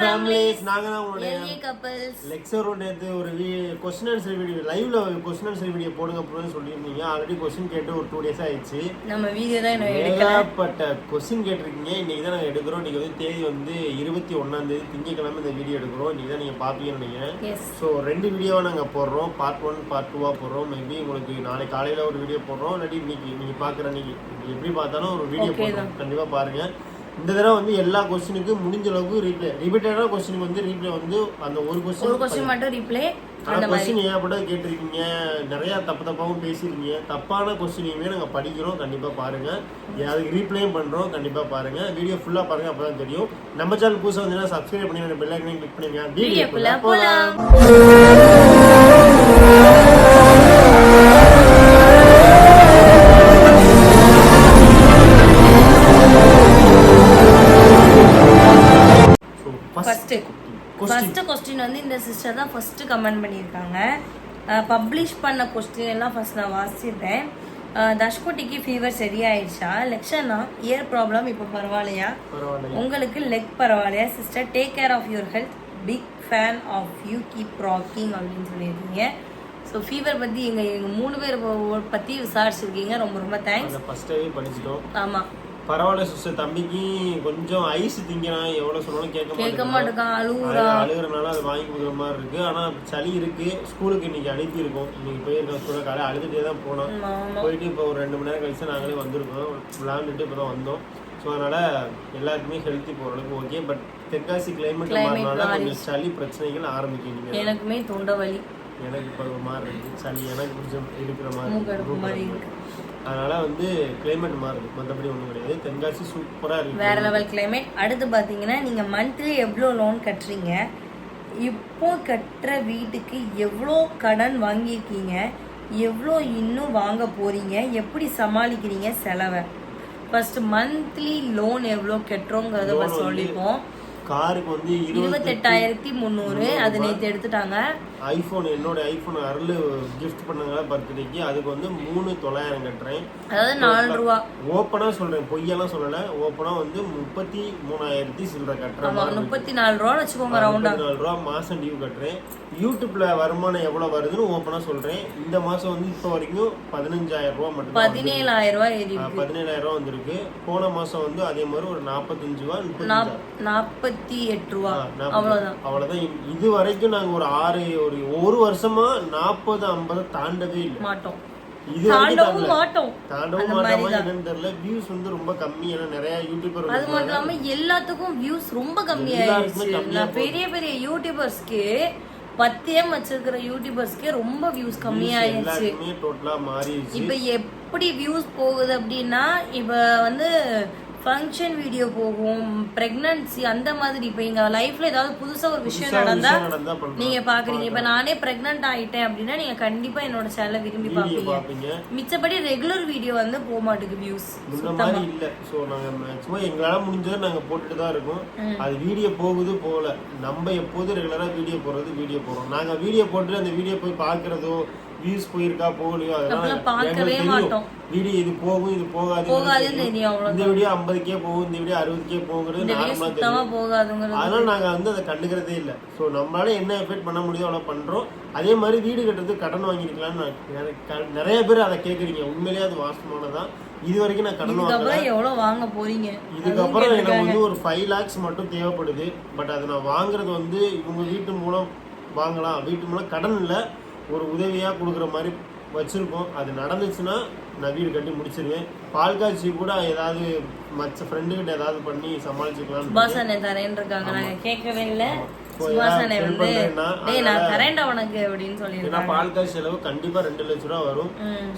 Families நாங்க தான் உங்களுடைய எல்ஏ கப்பல்ஸ் லெக்சர் நேற்று ஒரு கொஸ்டின் ஆன்சர் வீடியோ லைவ்ல கொஸ்டின் ஆன்சர் வீடியோ போடுங்க அப்படின்னு சொல்லியிருந்தீங்க. ஆல்ரெடி கொஸ்டின் கேட்டு ஒரு டூ டேஸ் ஆயிடுச்சு. நம்ம வீடியோ தான் ஏகப்பட்ட கொஸ்டின் கேட்டிருக்கீங்க. இன்னைக்கு தான் நாங்கள் எடுக்கிறோம். இன்னைக்கு வந்து தேதி வந்து இருபத்தி ஒன்றாம் தேதி திங்கக்கிழமை இந்த வீடியோ எடுக்கிறோம். இன்னைக்கு தான் நீங்கள் பார்ப்பீங்கன்னு நினைக்கிறேன். ஸோ ரெண்டு வீடியோவாக நாங்கள் போடுறோம். பார்ட் ஒன் பார்ட் டூவாக போடுறோம். மேபி உங்களுக்கு நாளை காலையில் ஒரு வீடியோ போடுறோம். இல்லாட்டி இன்னைக்கு நீங்கள் பார்க்குற அன்னைக்கு எப்படி பார்த்தாலும் ஒரு வீடியோ போடுறோம். கண்டிப்பாக பாருங்கள் இந்த தடவை வந்து எல்லா கொஸ்டினுக்கும் முடிஞ்ச அளவுக்கு ரீப்ளே ரிப்பீட்டடான கொஸ்டினுக்கு வந்து ரீப்ளே வந்து அந்த ஒரு ஒரு கொஸ்டின் கொஸ்டின் மட்டும் ரிப்ளை அந்த கொஸ்டின் ஏகப்பட்ட கேட்டிருக்கீங்க? நிறைய தப்பு தப்பாவும் பேசியிருக்கீங்க. தப்பான கொஸ்டினையுமே நாங்க படிக்கிறோம். கண்டிப்பா பாருங்க. அதுக்கு ரீப்ளேயும் பண்றோம். கண்டிப்பா பாருங்க. வீடியோ ஃபுல்லா பாருங்க. அப்பதான் தெரியும். நம்ம சேனல் புதுசா வந்தீங்கன்னா சப்ஸ்கிரைப் பண்ணி பெல் ஐக்கனையும் கிளிக் பண்ணுங்க. வீடியோக்குள்ள வீடியோக்குள்ள ஃபர்ஸ்ட் ஃபர்ஸ்ட் கொஸ்டின் வந்து இந்த சிஸ்டர் தான் ஃபர்ஸ்ட் கமெண்ட் பண்ணியிருக்காங்க. பப்ளிஷ் பண்ண கொஸ்டின் எல்லாம் ஃபர்ஸ்ட் நான் வாசிட்டேன் அஹ் தஷ்குட்டிக்கு ஃபீவர் சரியாயிடுச்சா? லெக்ஷனா இயர் ப்ராப்ளம் இப்போ பரவாயில்லையா? பரவாயில்ல உங்களுக்கு லெக் பரவாயில்லையா? Sister take care of your health big fan of you keep rocking அப்படின்னு சொல்லியிருக்கீங்க. ஸோ ஃபீவர் பற்றி எங்கள் எங்கள் மூணு பேர் பற்றி விசாரிச்சிருக்கீங்க. ரொம்ப ரொம்ப தேங்க்ஸ் படிச்சிட்டோம் ஆமாம் பரவாயில்ல சிஸ்டர் தம்பிக்கு கொஞ்சம் ஐஸ் திங்கிறான் எவ்வளவு சொன்னாலும் கேட்க கேட்க மாட்டேங்கான் அழுகுறா அழு- அழுகுறனால அது வாங்கி கொடுக்குற மாதிரி இருக்கு. ஆனா சளி இருக்கு. ஸ்கூலுக்கு இன்னைக்கு அனுப்பி இருக்கோம். இன்னைக்கு போயிருக்கோம் ஸ்கூலுக்கு காலையில் அழுதுட்டே தான் போனோம். போயிட்டு இப்போ ஒரு ரெண்டு மணி நேரம் கழிச்சு நாங்களே வந்திருக்கோம். விளாண்டுட்டு இப்போ தான் வந்தோம். ஸோ அதனால எல்லாருக்குமே ஹெல்த்தி போகிற அளவுக்கு ஓகே பட் தெற்காசி கிளைமேட். கொஞ்சம் சளி பிரச்சனைகள் ஆரம்பிக்கும் எனக்குமே தொண்டை வலி. எனக்கு இப்போ ஒரு மாதிரி இருக்கு சளி எனக்கு கொஞ்சம் இருக்கிற மாதிரி அதனால வந்து கிளைமேட் மாறுது. மற்றபடி ஒன்றும் கிடையாது. தென்காசி சூப்பராக இருக்கு. வேற லெவல் கிளைமேட் அடுத்து பார்த்தீங்கன்னா நீங்கள் மந்த்லி எவ்வளோ லோன் கட்டுறீங்க? இப்போ கட்டுற வீட்டுக்கு எவ்வளோ கடன் வாங்கியிருக்கீங்க? எவ்வளோ இன்னும் வாங்க போறீங்க? எப்படி சமாளிக்கிறீங்க செலவை? ஃபர்ஸ்ட் மந்த்லி லோன் எவ்வளோ கட்டுறோங்கிறத சொல்லிப்போம். காருக்கு வந்து இருபத்தி இருபத்தெட்டாயிரத்தி முந்நூறு. அது நேற்று எடுத்துட்டாங்க. ஐஃபோன் என்னோட ஐஃபோன் அருள் கிஃப்ட் பண்ணாங்க பர்த்டேக்கு அதுக்கு வந்து மூணு தொள்ளாயிரம் கட்டுறேன். அதாவது நாலு ரூபா. ஓப்பனா சொல்றேன் பொய்யெல்லாம் சொல்லல. ஓப்பனா வந்து முப்பத்தி மூணாயிரத்தி சில்லற கட்டுறேன் முப்பத்தி நாலு ரூபான்னு வச்சுக்கோங்க ரவுண்டா முப்பத்தி நாலு ரூபா மாசம் டியூ கட்டுறேன். யூடியூப்ல வருமானம் எவ்வளவு வருதுன்னு ஓப்பனா சொல்றேன். இந்த மாசம் வந்து இப்போ வரைக்கும் பதினஞ்சாயிரம் ரூபா மட்டும் பதினேழாயிரம் இருக்கு. பதினேழாயிரம் ரூபா வந்திருக்கு. போன மாசம் வந்து அதே மாதிரி ஒரு நாற்பத்தஞ்சு ரூபா நாற்பத்தி எட்டு ரூபா. அவ்வளவுதான். இ- இது வரைக்கும் நாங்க ஒரு ஆறு ஒரு ஒரு வருஷமா நாற்பது ஐம்பது தாண்டவே இல்லை. மாட்டோம். இது தாண்டவும். மாட்டோம். தாண்டவும் மாட்டோமா மாதிரிதான். என்னன்னு தெரியல. வியூஸ் வந்து ரொம்ப கம்மி. ஏன்னா நிறைய யூடியூபர் அது மட்டும் இல்லாம எல்லாத்துக்கும் வியூஸ் ரொம்ப கம்மி எல்லாருக்குமே ஆயிடுச்சு. கம்மியா நான் பெரிய பெரிய யூடியூபர்ஸ்க்கு பத்தேம் வச்சிருக்கிற யூடியூபர்ஸ்க்கே ரொம்ப வியூஸ் கம்மி ஆயிடுச்சு. எல்லாருக்குமே டோட்டலா மாறிடுச்சு. இப்ப எப்படி வியூஸ் போகுது அப்படின்னா இப்ப வந்து ஃபங்க்ஷன் வீடியோ போகும் பிரெக்னன்சி அந்த மாதிரி. இப்ப எங்க லைஃப்ல ஏதாவது புதுசா ஒரு விஷயம் புதுசா ஒரு நடந்தா விஷயம் நடந்தா பண்றோம். நீங்க பாக்குறீங்க. இப்ப நானே பிரெக்னன்ட் ஆயிட்டேன் அப்படின்னா நீங்க கண்டிப்பா என்னோட சேனலை விரும்பி பாப்பீங்க. மிச்சபடி ரெகுலர் வீடியோ வந்து போக மாட்டேங்குது வியூஸ் இல்ல. சோ நாங்க மேக்ஸிமம் எங்களால முடிஞ்சதை நாங்க போட்டுட்டு தான் இருக்கோம். அது வீடியோ போகுது போகல. நம்ம எப்போது ரெகுலரா வீடியோ போடுறது வீடியோ போடுறோம். நாங்க வீடியோ போட்டு அந்த வீடியோ போய் பாக்குறதோ வியூஸ் போயிருக்கா போகலையோ? அதெல்லாம் மாட்டோம். வீடியோ இது போகும் இது போகாது. இந்த வீடியோ ஐம்பதுக்கே போகும் இந்த வீடியோ அறுபதுக்கே வீடியோ நார்மலா தெரியும். அதனால நாங்க வந்து அதை கண்டுக்கிறதே இல்லை. ஸோ நம்மளால என்ன எஃபெக்ட் பண்ண முடியுதோ அவ்வளோ பண்றோம். அதே மாதிரி வீடு கட்டுறதுக்கு கடன் வாங்கியிருக்கலாம்னு நிறைய பேர் அதை கேட்குறீங்க உண்மையிலேயே அது வாஸ்தமானதான் இது வரைக்கும் நான் கடன் வாங்கல எவ்வளவு வாங்க போறீங்க? இதுக்கப்புறம் எனக்கு வந்து ஒரு ஃபைவ் லேக்ஸ் மட்டும் தேவைப்படுது. பட் அதை நான் வாங்குறது வந்து இவங்க வீட்டு மூலம் வாங்கலாம். வீட்டு மூலம் கடன் இல்லை. ஒரு உதவியாக கொடுக்குற மாதிரி வச்சுருக்கோம் அது நடந்துச்சுன்னா நான் வீடு கட்டி முடிச்சிருவேன். பால் காய்ச்சி கூட ஏதாவது மற்ற ஃப்ரெண்டுக்கிட்ட ஏதாவது பண்ணி சமாளிச்சுக்கலாம் சுபாஷ் அண்ணன் தரேன் இருக்காங்க. நாங்க கேட்கவே இல்ல. help வந்து டேய் நான் தரேன்டா உனக்கு அப்படின்னு ஏன்னா சொல்லியிருக்காங்க பால் காய்ச்சி செலவு கண்டிப்பாக ரெண்டு லட்ச ரூபா வரும்.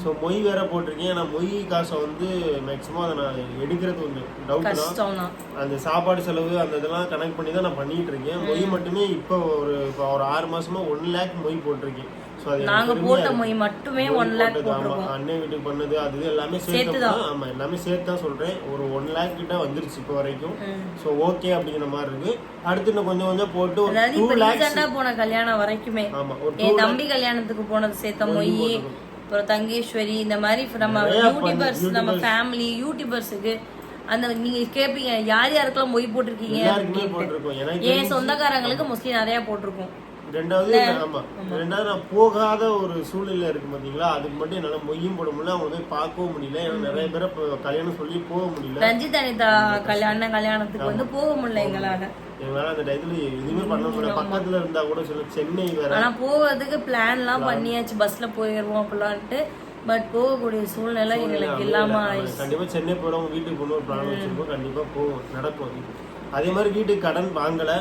ஸோ மொய் வேற போட்டிருக்கேன். ஏன்னா மொய் காசை வந்து மேக்ஸிமம் அதை நான் எடுக்கிறது கொஞ்சம் டவுட் தான். அந்த சாப்பாடு செலவு அந்த இதெல்லாம் கனெக்ட் பண்ணி தான் நான் பண்ணிட்டு இருக்கேன். மொய் மட்டுமே இப்போ ஒரு இப்போ ஒரு ஆறு மாசமா ஒன் லேக் மொய் போட்டிருக்கேன். நாங்க போட்ட. மொய் மட்டுமே ஒன் லேக். போட்டிருக்கோம். அண்ணன் வீட்டுக்கு பண்ணது அது எல்லாமே சேர்த்து தான். ஆமா எல்லாமே சேர்த்து தான் சொல்றேன். ஒரு ஒன் லேக் கிட்ட வந்துருச்சு இப்போ வரைக்கும். ஸோ ஓகே அப்படிங்கிற மாதிரி இருக்கு. அடுத்து இன்னும் கொஞ்சம் கொஞ்சம் போட்டு அதாவது இப்ப ரீசெண்டா போன கல்யாணம் வரைக்குமே. ஆமா ஒரு என் தம்பி கல்யாணத்துக்கு போனது சேர்த்த மொய் அப்புறம் தங்கேஸ்வரி இந்த மாதிரி நம்ம யூடியூபர்ஸ் நம்ம. ஃபேமிலி யூடியூபர்ஸுக்கு அந்த நீங்க கேப்பீங்க யார் யாருக்கெல்லாம் மொய் போட்டிருக்கீங்க என் சொந்தக்காரங்களுக்கு மோஸ்ட்லி நிறைய போட்டிருக்கோம். ரெண்டாவது ஆமா. ரெண்டாவது நான் போகாத ஒரு சூழ்நிலை இருக்கு பாத்தீங்களா? அதுக்கு மட்டும் என்னால மொய்யும் போட முடியல அவங்க போய் பார்க்கவும் முடியல. ஏன்னா நிறைய பேரை கல்யாணம் சொல்லி போக முடியல. ரஞ்சித் அனிதா கல்யாண கல்யாணத்துக்கு வந்து போக முடியல எங்களால. எங்களால அந்த டயத்துல எதுவுமே பண்ண முடியல. பக்கத்துல இருந்தா கூட சொல்ல சென்னை வேற. ஆனா போகிறதுக்கு பிளான்லாம் பண்ணியாச்சு. பஸ்ல போயிடுவோம் அப்படிலான்ட்டு. பட் போகக்கூடிய சூழ்நிலை எங்களுக்கு இல்லாம கண்டிப்பா சென்னை போறவங்க வீட்டுக்கு போகணும் ஒரு பிளான் வச்சிருக்கோம். கண்டிப்பா போவோம். நடக்கும் அதே மாதிரி வீட்டுக்கு கடன் வாங்கல.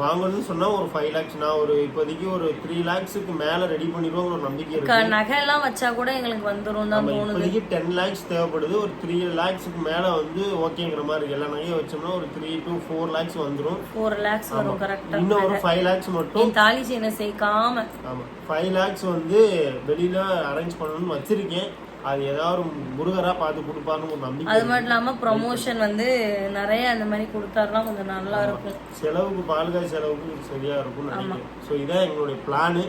வாங்கணும்னு சொன்னா ஒரு ஃபைவ் லேக்ஸ் நான் ஒரு இப்போதைக்கு ஒரு த்ரீ லேக்ஸுக்கு மேல ரெடி பண்ணிடுவோம் ஒரு நம்பிக்கை இருக்கு. நகை எல்லாம் வச்சா கூட எங்களுக்கு வந்துரும் தான் இப்போதைக்கு டென் லேக்ஸ் தேவைப்படுது. ஒரு த்ரீ லேக்ஸுக்கு மேல வந்து ஓகேங்கிற மாதிரி எல்லா நகையும் வச்சோம்னா ஒரு த்ரீ டு ஃபோர் லேக்ஸ் வந்துரும். ஃபோர் லேக்ஸ் வரும் கரெக்டா இன்னும் ஒரு ஃபைவ் லேக்ஸ் மட்டும் தாலி செயினை சேர்க்காம. ஆமா. ஃபைவ் லேக்ஸ் வந்து வெளியில அரேஞ்ச் பண்ணணும்னு வச்சிருக்கேன். அது ஏதாவது முருகரா பார்த்து கொடுப்பாருன்னு ஒரு நம்பிக்கை அது மட்டும் இல்லாம ப்ரொமோஷன் வந்து நிறைய அந்த மாதிரி கொடுத்தாருன்னா கொஞ்சம் நல்லா இருக்கும். செலவுக்கு பால்காய் செலவுக்கு சரியா இருக்கும்னு நினைக்கிறேன். ஸோ இதான் எங்களுடைய பிளானு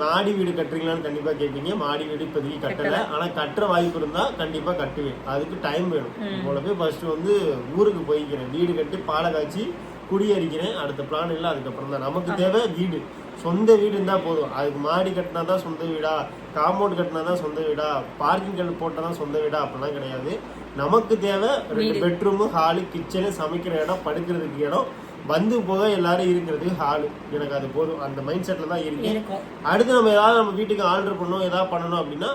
மாடி வீடு கட்டுறீங்களான்னு கண்டிப்பா கேட்பீங்க மாடி வீடு இப்போதைக்கு கட்டல. ஆனா கட்டுற வாய்ப்பு இருந்தா கண்டிப்பா கட்டுவேன். அதுக்கு டைம் வேணும். போல போய் ஃபர்ஸ்ட் வந்து ஊருக்கு போய்க்கிறேன். வீடு கட்டி பாலை காய்ச்சி குடியேறிக்கிறேன் அடுத்த பிளான் இல்லை. அதுக்கப்புறம் தான் நமக்கு தேவை வீடு. சொந்த வீடு இருந்தா போதும். அதுக்கு மாடி கட்டினா தான் சொந்த வீடா? காம்பவுண்ட் கட்டினா தான் சொந்த வீடா பார்க்கிங் கல் போட்டால் தான் சொந்த வீடா அப்படிலாம் கிடையாது. நமக்கு தேவை ரெண்டு பெட்ரூமு ஹாலு கிச்சனு சமைக்கிற இடம் படுக்கிறதுக்கு இடம். வந்து போக எல்லாரும் இருக்கிறதுக்கு ஹாலு எனக்கு அது போதும். அந்த மைண்ட் செட்டில் தான் இருக்கும். அடுத்து நம்ம ஏதாவது நம்ம வீட்டுக்கு ஆர்டர் பண்ணணும் ஏதாவது பண்ணணும் அப்படின்னா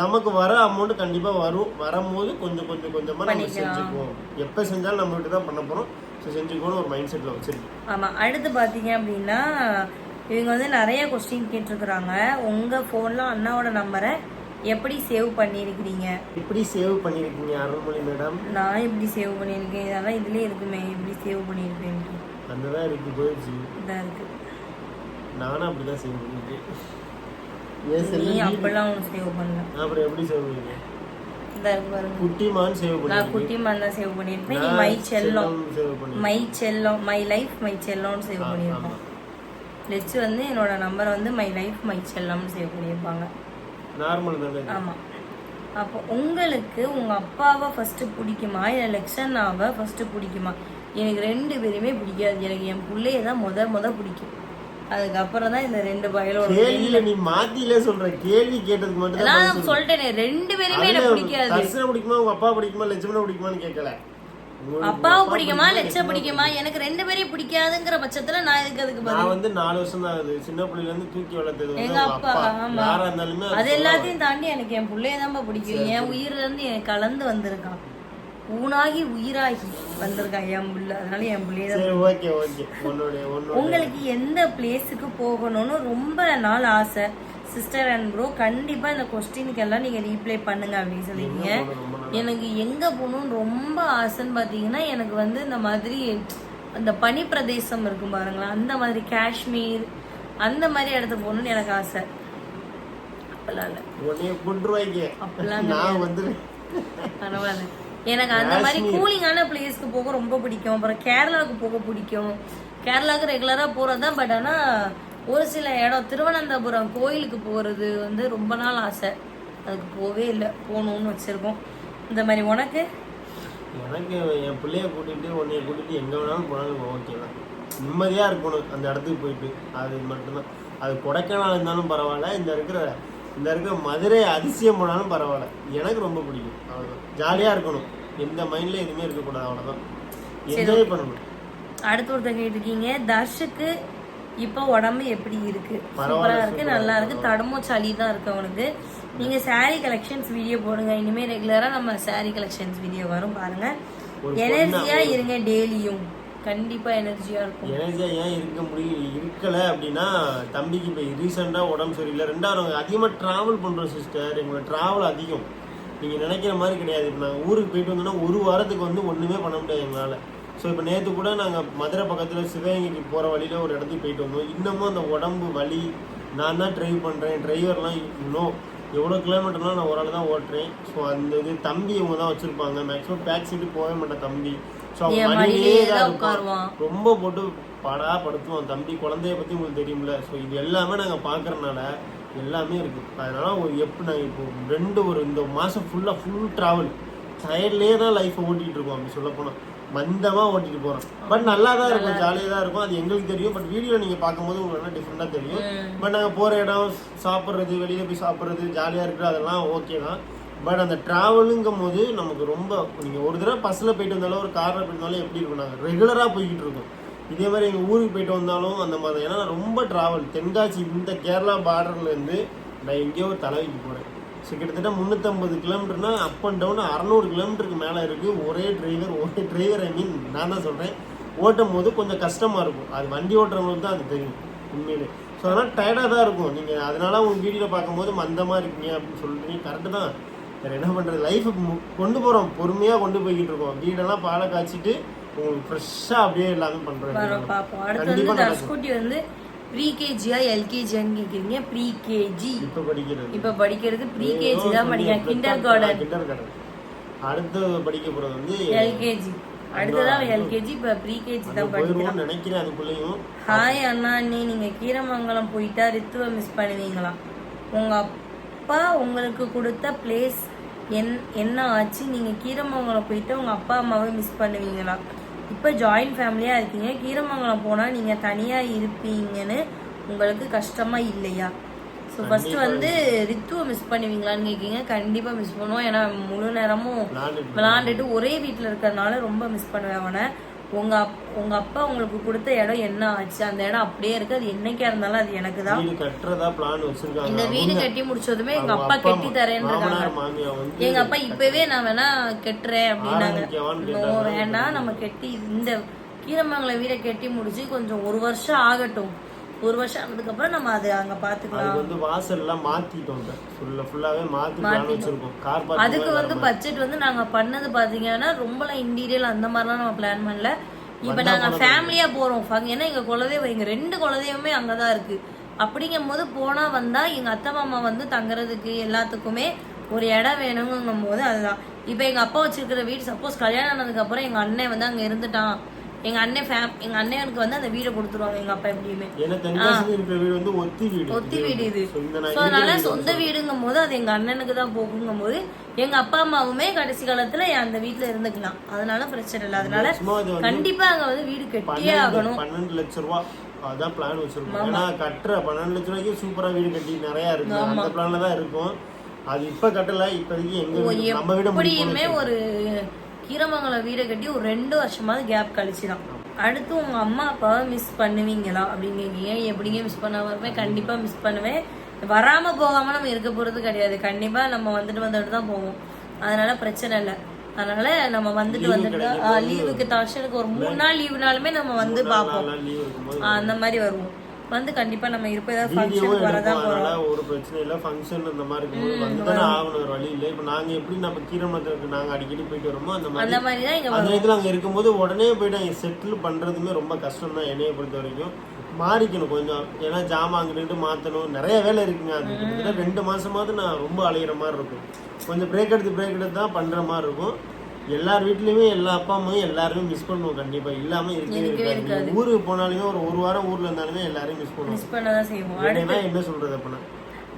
நமக்கு வர அமௌண்ட் கண்டிப்பா வரும். வரும்போது கொஞ்சம் கொஞ்சம் கொஞ்சமா நம்ம செஞ்சுக்குவோம். எப்ப செஞ்சாலும் நம்ம வீட்டு தான் பண்ண போறோம். ஸோ செஞ்சுக்கோன்னு ஒரு மைண்ட் செட்ல வச்சிருக்கேன். ஆமா. அடுத்து பாத்தீங்க அப்படின்னா இவங்க வந்து நிறைய கொஸ்டின் கேட்டிருக்கிறாங்க. உங்க போன்ல அண்ணாவோட நம்பரை எப்படி சேவ் பண்ணியிருக்கிறீங்க? எப்படி சேவ் பண்ணிருக்கீங்க அருள்மொழி மேடம் நான் எப்படி சேவ் பண்ணியிருக்கேன்? இதெல்லாம் இதுலயே இருக்குமே எப்படி சேவ் பண்ணியிருக்கேன்? அந்த தான் இருக்கு போயிடுச்சு. இதா இருக்கு. நானும் அப்படிதான் சேவ் பண்ணிருக்கேன் ஏன் நீ அப்பெல்லாம் ஒன்று சேவ் பண்ணல. அப்புறம் எப்படி சேவ் பண்ணிருக்கேன் பாருங்க. குட்டிமான் சேவ் நான் பண்ணிருக்கேன் குட்டி மாதிரி தான் சேவ் பண்ணியிருப்பேன் நீ மை செல்லம் சேவ் பண்ணி மை செல்லம் மை லைஃப் மை செல்லம்னு சேவ் பண்ணியிருப்போம் லெச்சு வந்து என்னோட நம்பரை வந்து மை லைஃப் மை செல்லம்னு சேவ் பண்ணியிருப்பாங்க. நார்மல் தானே? இது? ஆமா. அப்போ உங்களுக்கு உங்க அப்பாவை ஃபர்ஸ்ட் பிடிக்குமா? இல்லை லெக்ஷனாவை ஃபர்ஸ்ட் பிடிக்குமா? எனக்கு ரெண்டு பேருமே பிடிக்காது. எனக்கு என் பிள்ளைய தான் முத முத பிடிக்கும். அதுக்கப்புறம் தான் இந்த ரெண்டு பயலோட கேள்வியில நீ மாத்தில சொல்ற. கேள்வி கேட்டதுக்கு மட்டும் நான் சொல்லிட்டேனே ரெண்டு பேருமே எனக்கு பிடிக்காது. பிடிக்குமா உங்க அப்பா பிடிக்குமா லட்சுமண பிடிக்குமான்னு கேட்கல. அப்பாவை பிடிக்குமா லெச்ச பிடிக்குமா? எனக்கு ரெண்டு பேரையும் பிடிக்காதுங்கிற பட்சத்துல நான் எதுக்கு அதுக்கு நான் வந்து நாலு வருஷம் தான் ஆகுது. சின்ன பிள்ளைல இருந்து தூக்கி வளர்த்தது எங்க அப்பா, ஆமா. யாரா இருந்தாலுமே அது எல்லாத்தையும் தாண்டி எனக்கு என் பிள்ளைய தான்ப்பா பிடிக்கும். என் உயிர்ல இருந்து எனக்கு கலந்து வந்திருக்கான். ஊனாகி உயிராகி வந்திருக்கான் என் புள்ள. அதனால என் பிள்ளைய தான் ஓகே ஓகே. உங்களுக்கு எந்த பிளேஸுக்கு போகணும்னு ரொம்ப நாள் ஆசை. சிஸ்டர் அண்ட் ப்ரோ கண்டிப்பா இந்த கொஸ்டினுக்கு எல்லாம் நீங்க ரீப்ளை பண்ணுங்க அப்படின்னு ரொம்ப எனக்கு எங்க போகணும்னு ரொம்ப ஆசைன்னு பாத்தீங்கன்னா எனக்கு வந்து இந்த மாதிரி அந்த பனி பிரதேசம் இருக்கும் பாருங்களேன். அந்த மாதிரி காஷ்மீர் அந்த மாதிரி இடத்துக்கு போகணும்னு எனக்கு ஆசை. அப்பெல்லாம் இல்லை. அப்பெல்லாம் பரவாயில்ல. எனக்கு அந்த மாதிரி கூலிங்கான பிளேஸ்க்கு போக ரொம்ப பிடிக்கும். அப்புறம் கேரளாவுக்கு போக பிடிக்கும். கேரளாவுக்கு ரெகுலராக போகிறது தான் பட் ஆனால் ஒரு சில இடம் திருவனந்தபுரம் கோயிலுக்கு போகிறது வந்து ரொம்ப நாள் ஆசை. அதுக்கு போவே இல்லை. போகணும்னு வச்சுருக்கோம். இந்த மாதிரி உனக்கு? எனக்கு என் பிள்ளைய கூட்டிட்டு உன்னைய கூட்டிட்டு எங்க வேணாலும் போனாலும் ஓகே தான். நிம்மதியா இருக்கணும். அந்த இடத்துக்கு போயிட்டு. அது மட்டும்தான். அது கொடைக்கானல் இருந்தாலும் பரவாயில்ல. இந்த இருக்கிற இந்த இருக்கிற மதுரை அதிசயம் போனாலும் பரவாயில்ல. எனக்கு ரொம்ப பிடிக்கும். அவ்வளவுதான். ஜாலியா இருக்கணும். எந்த மைண்ட்ல எதுவுமே இருக்கக்கூடாது. அவ்வளவுதான். என்ஜாய் பண்ணணும். அடுத்து ஒருத்தர் கேட்டிருக்கீங்க. தர்ஷுக்கு இப்போ உடம்பு எப்படி இருக்கு? சூப்பரா இருக்கு நல்லா இருக்கு. தடமோ சளி தான் இருக்கு அவனுக்கு. நீங்க saree கலெக்ஷன்ஸ் வீடியோ போடுங்க. இனிமே ரெகுலரா நம்ம saree கலெக்ஷன்ஸ் வீடியோ வரும் பாருங்க. எனர்ஜியா இருங்க டெய்லியும். கண்டிப்பா எனர்ஜியா இருக்கும். எனர்ஜியா ஏன் இருக்க முடியும் இருக்கல அப்படின்னா தம்பிக்கு இப்போ ரீசெண்டாக உடம்பு சரியில்லை. ரெண்டாவது நாங்கள் அதிகமாக ட்ராவல் பண்ணுறோம் சிஸ்டர் எங்களோட ட்ராவல் அதிகம். நீங்கள் நினைக்கிற மாதிரி கிடையாது. இப்போ நாங்கள் ஊருக்கு போயிட்டு வந்தோம்னா ஒரு வாரத்துக்கு வந்து ஒன்றுமே பண்ண முடியாது எங்களால். ஸோ இப்போ நேற்று கூட நாங்கள் மதுரை பக்கத்தில் சிவகங்கைக்கு போகிற வழியில் ஒரு இடத்துக்கு போயிட்டு வந்தோம். இன்னமும் அந்த உடம்பு வலி நான் தான் ட்ரைவ் பண்ணுறேன் டிரைவர்லாம் இன்னும் எவ்வளோ கிலோமீட்டர்லாம் நான் ஒரு ஆள் தான் ஓட்டுறேன். ஸோ அந்த இது தம்பி இவங்க தான் வச்சுருப்பாங்க. மேக்ஸிமம் பேக் சீட்டு போகவே மாட்டேன் தம்பி. ஸோ மடியிலே தான் இருப்பான். உட்காருவான். ரொம்ப போட்டு படா படுத்துவோம் தம்பி. குழந்தைய பற்றி உங்களுக்கு தெரியும்ல. ஸோ இது எல்லாமே நாங்கள் பார்க்கறனால எல்லாமே இருக்குது அதனால ஒரு எப்படி நாங்கள் இப்போ ரெண்டு ஒரு இந்த மாதம் ஃபுல்லாக ஃபுல் ட்ராவல் டயர்ட்லேயே தான் லைஃப்பை ஓட்டிகிட்டு இருக்கோம். அப்படி சொல்ல போனால் மந்தமாக ஓட்டிட்டு போகிறோம் பட் நல்லா தான் இருக்கும் ஜாலியாக தான் இருக்கும். அது எங்களுக்கு தெரியும். பட் வீடியோ நீங்கள் பார்க்கும்போது உங்களுக்கு டிஃப்ரெண்ட்டாக தெரியும். பட் நாங்கள் போகிற இடம் சாப்பிட்றது வெளியில் போய் சாப்பிட்றது ஜாலியாக இருக்கிறது அதெல்லாம் ஓகே தான். பட் அந்த ட்ராவலுங்கும் போது நமக்கு ரொம்ப நீங்கள் ஒரு தடவை பஸ்ஸில் போயிட்டு வந்தாலும் ஒரு காரில் போயிட்டு வந்தாலும் எப்படி இருக்கும்? நாங்கள் ரெகுலராக போய்கிட்டு இருக்கோம். இதே மாதிரி எங்கள் ஊருக்கு போயிட்டு வந்தாலும் அந்த மாதிரி ஏன்னா ரொம்ப ட்ராவல் தென்காசி இந்த கேரளா பார்டர்லேருந்து நான் எங்கேயோ ஒரு தலைவிக்கு போகிறேன் ஸோ கிட்டத்தட்ட முந்நூற்றம்பது கிலோமீட்டர்னா அப் அண்ட் டவுன் அறநூறு கிலோமீட்டருக்கு மேலே இருக்குது ஒரே டிரைவர் ஒரே டிரைவர் ஐ மீன் நான் தான் சொல்கிறேன் ஓட்டும் போது கொஞ்சம் கஷ்டமாக இருக்கும். அது வண்டி ஓட்டுறவங்களுக்கு தான் அது தெரியும் உண்மையிலே. ஸோ அதனால் டயர்டாக தான் இருக்கும். நீங்கள் அதனால உங்கள் வீடியோவில் பார்க்கும்போது மந்தமாக இருக்கீங்க அப்படின்னு சொல்கிறீங்க கரெக்டு தான். வேறு என்ன பண்ணுறது லைஃப் கொண்டு போகிறோம் பொறுமையாக கொண்டு போய்கிட்டு இருக்கோம். வீடெல்லாம் பாலை காய்ச்சிட்டு உங்களுக்கு ஃப்ரெஷ்ஷாக அப்படியே எல்லாமே பண்ணுறேன் பார்ப்போம் அடுத்து கண்டிப்பா வந்து வந்து ப்ரீகேஜியா எல்கேஜியான்னு கேட்குறீங்க ப்ரீகேஜி. இப்போ படிக்கிறது. இப்போ படிக்கிறது ப்ரீகேஜி தான் படிக்கிறேன் கிண்டர் கார்டன் கிண்டர் கார்டன் அடுத்து படிக்க போகிறது வந்து எல்கேஜி. அடுத்ததான் எல்கேஜி இப்போ ப்ரீகேஜி அங்க தான் படிக்கிறான் போயிருவோம்னு நினைக்கிறேன் அதுக்குள்ளேயும். ஹாய் அண்ணா அண்ணி நீங்க கீரமங்கலம் போயிட்டா ரித்துவை மிஸ் பண்ணுவீங்களா? உங்க அப்பா உங்களுக்கு கொடுத்த பிளேஸ் என் என்ன ஆச்சு? நீங்க கீரமங்கலம் போயிட்டு உங்க அப்பா அம்மாவை மிஸ் பண்ணுவீங்களா? இப்போ ஜாயிண்ட் ஃபேமிலியா இருக்கீங்க. கீரமங்கலம் போனா நீங்க தனியா இருப்பீங்கன்னு உங்களுக்கு கஷ்டமா இல்லையா? ஸோ ஃபர்ஸ்ட் வந்து ரித்துவை மிஸ் பண்ணுவீங்களான்னு கேட்கீங்க கண்டிப்பா மிஸ் பண்ணுவோம். ஏன்னா முழு நேரமும் விளாண்டுட்டு ஒரே வீட்டில் இருக்கிறதுனால ரொம்ப மிஸ் பண்ணுவேன் அவனை. உங்க அப் உங்க அப்பா உங்களுக்கு கொடுத்த இடம் என்ன ஆச்சு? அந்த இடம் அப்படியே இருக்கு. அது என்னைக்கா இருந்தாலும் அது எனக்கு தான் கட்டுறதா பிளான் வச்சிருக்காங்க. இந்த வீடு கட்டி முடிச்சதுமே எங்க அப்பா கட்டி தரேன்னு எங்க அப்பா இப்பவே நான் வேணா கட்டுறேன் அப்படின்னாங்க. வேண்டாம் நம்ம கட்டி இந்த கீரமங்கலம் வீடை கட்டி முடிச்சு கொஞ்சம் ஒரு வருஷம் ஆகட்டும். ஒரு வருஷம் ஆனதுக்கு அப்புறம் நம்ம அதை அங்க பாத்துக்கலாம். அதுக்கு வந்து வாசல் எல்லாம் மாத்திட்டோம் ஃபுல்லா ஃபுல்லாவே மாத்தி பிளான் வச்சிருக்கோம். கார் அதுக்கு வந்து பட்ஜெட் வந்து நாங்க பண்ணது பாத்தீங்கன்னா ரொம்பலாம் இன்டீரியல் அந்த மாதிரிலாம் நம்ம பிளான் பண்ணல. இப்ப நாங்க ஃபேமிலியா போறோம். ஏன்னா எங்க குலதெய்வம் எங்க ரெண்டு குலதெய்வமே அங்கதான் இருக்கு. அப்படிங்கும் போது போனா வந்தா எங்க அத்தை மாமா வந்து தங்குறதுக்கு எல்லாத்துக்குமே ஒரு இடம் வேணுங்கும் போது அதுதான். இப்ப எங்க அப்பா வச்சிருக்கிற வீடு சப்போஸ் கல்யாணம் ஆனதுக்கு அப்புறம் எங்க அண்ணன் வந்து அங்க இருந்துட்டான். எங்க அண்ணன் ஃபேம் எங்க அண்ணனுக்கு வந்து அந்த வீடை கொடுத்துருவாங்க எங்க அப்பா எப்படியுமே. ஒத்தி வீடு. ஒத்தி வீடு இது. ஸோ அதனால சொந்த வீடுங்கும் போது அது எங்க அண்ணனுக்கு தான் போகுங்கும் போது எங்க அப்பா அம்மாவுமே கடைசி காலத்துல அந்த வீட்ல இருந்துக்கலாம். அதனால பிரச்சனை இல்லை. அதனால கண்டிப்பா அங்க வந்து வீடு கட்டியே ஆகணும். பன்னெண்டு லட்ச ரூபா அதான் பிளான் வச்சிருக்கோம். ஏன்னா கட்டுற பன்னெண்டு லட்ச ரூபாய்க்கு சூப்பரா வீடு கட்டி நிறைய இருக்கு. அந்த பிளான்ல தான் இருக்கும். அது இப்ப கட்டல இப்போதைக்கு எங்க நம்ம வீட எப்படியுமே ஒரு கீரமங்கலம் வீடை கட்டி ஒரு ரெண்டு வருஷமாவது கேப் கழிச்சுதான். அடுத்து உங்க அம்மா அப்பாவை மிஸ் பண்ணுவீங்களா? அப்படின்னு கேட்கீங்க எப்படிங்க மிஸ் பண்ணாம இருப்பேன் கண்டிப்பா மிஸ் பண்ணுவேன். வராம போகாம நம்ம இருக்க போறது கிடையாது. கண்டிப்பா நம்ம வந்துட்டு வந்துட்டு தான் போவோம். அதனால பிரச்சனை இல்லை. அதனால நம்ம வந்துட்டு வந்துட்டு லீவுக்கு தாஷனுக்கு ஒரு மூணு நாள் லீவுனாலுமே நம்ம வந்து பார்ப்போம். அந்த மாதிரி வருவோம். வந்து கண்டிப்பா நம்ம இருப்ப ஏதாவது ஃபங்க்ஷனுக்கு எடுப்போம். போறோம். ஒரு பிரச்சனை இல்லை. ஃபங்க்ஷன் இந்த மாதிரி இருக்கும்போது வந்து தானே ஆகணும். ஒரு வழி இல்லை. இப்போ நாங்க எப்படி நம்ம கீரமத்துக்கு நாங்க அடிக்கடி போயிட்டு வரோமோ அந்த மாதிரி அந்த மாதிரி தான் இங்க அந்த நேரத்தில் அங்கே இருக்கும்போது உடனே போயிட்டு அங்கே செட்டில் பண்ணுறதுமே ரொம்ப கஷ்டம் தான் என்னைய பொறுத்த வரைக்கும். மாறிக்கணும் கொஞ்சம். ஏன்னா ஜாமான் அங்கிட்டு மாற்றணும் நிறைய வேலை இருக்குங்க. அது கிட்டத்தட்ட ரெண்டு மாசமாவது நான் ரொம்ப அலையிற மாதிரி இருக்கும். கொஞ்சம் பிரேக் எடுத்து பிரேக் எடுத்து தான் பண்ணுற மாதிரி இருக்கும். எல்லார் வீட்லேயுமே எல்லா அப்பா அம்மையும் எல்லாருமே மிஸ் பண்ணுவோம் கண்டிப்பாக இல்லாமல் இருக்கவே இருக்காது. ஊருக்கு போனாலுமே ஒரு ஒரு வாரம் ஊரில் இருந்தாலுமே எல்லாரையும் மிஸ் பண்ணுவோம். மிஸ் பண்ண தான் செய்வோம் என்னன்னா என்ன சொல்கிறது அப்படின்னா?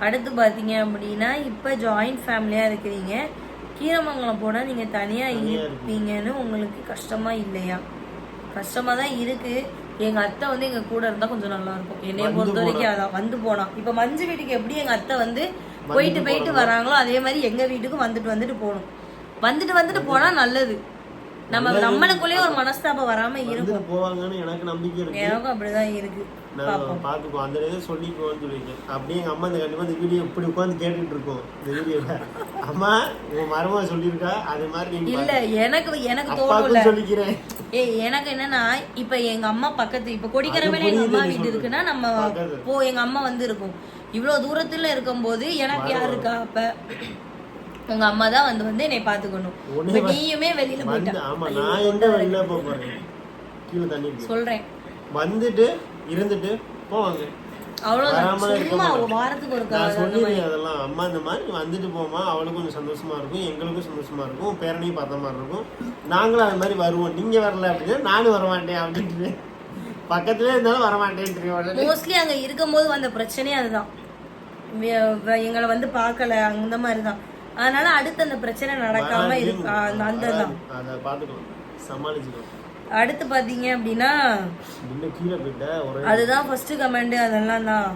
அடுத்து பார்த்தீங்க அப்படின்னா இப்போ ஜாயிண்ட் ஃபேமிலியாக இருக்கிறீங்க. கீரமங்கலம் போனால் நீங்கள் தனியாக இருப்பீங்கன்னு உங்களுக்கு கஷ்டமா இல்லையா? கஷ்டமாக தான் இருக்கு. எங்கள் அத்தை வந்து எங்கள் கூட இருந்தால் கொஞ்சம் நல்லா இருக்கும். என்னைய பொறுத்த வரைக்கும் அதான் வந்து போனால் இப்போ மஞ்சு வீட்டுக்கு எப்படி எங்கள் அத்தை வந்து போயிட்டு போயிட்டு வராங்களோ அதே மாதிரி எங்கள் வீட்டுக்கும் வந்துட்டு வந்துட்டு போகணும். வந்துட்டு வந்துட்டு போனால் நல்லது. நம்ம நம்மளுக்குள்ளேயே ஒரு மனஸ்தாபம் வராமல் இருக்கும் போவாங்கன்னு எனக்கு நம்பிக்கை இருக்கு. எனக்கும் அப்படிதான் இருக்கு. பார்த்துப்போம் அந்த நேரம் சொல்லிக்குவோன்னு சொல்லியிருக்கேன் அப்படியே எங்கள் அம்மா இந்த கண்டிப்பாக இந்த வீடியோ இப்படி உட்காந்து கேட்டுட்டு இருக்கோம். இந்த வீடியோவில் அம்மா உன் மருமக சொல்லியிருக்கா? அது மாதிரி இல்ல எனக்கு எனக்கு தோணல சொல்லிக்கிறேன். ஏய் எனக்கு என்னன்னா இப்ப எங்க அம்மா பக்கத்து இப்ப கொடிக்கரமையில எங்க அம்மா வீடு இருக்குன்னா நம்ம. போ எங்க அம்மா வந்து இருக்கும் இவ்வளவு தூரத்துல இருக்கும்போது எனக்கு யார் இருக்கா அப்ப? உங்க அம்மா தான் வந்து வந்து என்னை பாத்துக்கணும் நீயுமே வெளியில போயிட்ட. ஆமா நான் எங்க வெளில போக போறேன்? கீழே தண்ணி. சொல்றேன். வந்துட்டு இருந்துட்டு போவாங்க. அவ்வளவுதான். வாரத்துக்கு ஒரு நான் சொல்லிடுறேன் அதெல்லாம். அம்மா இந்த மாதிரி வந்துட்டு போமா அவளுக்கும் கொஞ்சம் சந்தோஷமா இருக்கும் எங்களுக்கும் சந்தோஷமா இருக்கும் பேரனையும் பார்த்த மாதிரி இருக்கும். நாங்களும் அது மாதிரி வருவோம். நீங்க வரல அப்படின்னா நானும் வர மாட்டேன் அப்படின்ட்டு. பக்கத்துலேயே இருந்தாலும் வர மாட்டேன் மோஸ்ட்லி அங்க இருக்கும்போது வந்த பிரச்சனையே அதுதான். எங்களை வந்து பார்க்கல அந்த மாதிரி தான். அதனால அடுத்து அந்த பிரச்சனை நடக்காம இருக்கு? ஆ, அந்த தான். அடுத்து பாத்தீங்க அப்படின்னா அதுதான் ஃபர்ஸ்ட் கமெண்ட் அதெல்லாம் தான்.